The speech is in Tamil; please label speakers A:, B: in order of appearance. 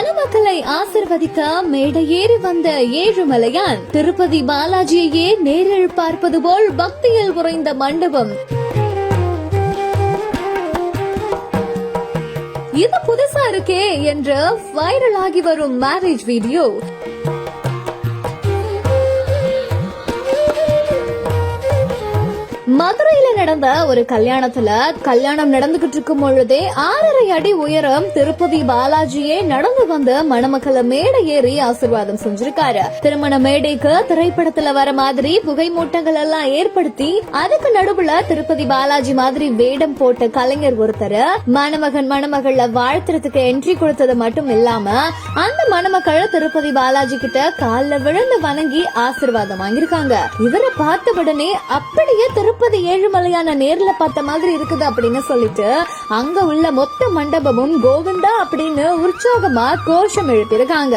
A: ஆசிர்வதிக்க மேடையேறி வந்த ஏழுமலையான் திருப்பதி பாலாஜியையே நேரில் பார்ப்பது போல் பக்தியில் உறைந்த மண்டபம். இது புதுசா இருக்கே என்று வைரல் ஆகி வரும் மேரேஜ் வீடியோ மதுரையில நடந்த ஒரு கல்யாணத்துல கல்யாணம் நடந்துகிட்டு இருக்கும் பொழுதே ஆறரை அடி உயரம் திருப்பதி பாலாஜியே நடந்து வந்து மணமக்களை மேடை ஏறி ஆசிர்வாதம் செஞ்சிருக்காரு. திருமண மேடைக்கு திரைப்படத்துல வர மாதிரி புகை மூட்டங்கள் எல்லாம் ஏற்படுத்தி அதுக்கு நடுவுல திருப்பதி பாலாஜி மாதிரி வேடம் போட்ட கலைஞர் ஒருத்தர் மணமகன் மணமகள வாழ்த்துறதுக்கு என்ட்ரி கொடுத்தது மட்டும் இல்லாம அந்த மணமக்கள் திருப்பதி பாலாஜி கிட்ட கால்ல விழுந்து வணங்கி ஆசிர்வாதம் வாங்கியிருக்காங்க. இவரை பார்த்த உடனே அப்படியே திருப்பதி ஏழுமலை ஏழுமலையான நேர்ல பார்த்த மாதிரி இருக்குது அப்படின்னு சொல்லிட்டு அங்க உள்ள மொத்த மண்டபமும் கோவிந்தா அப்படின்னு உற்சாகமா கோஷம் எழுப்பியிருக்காங்க.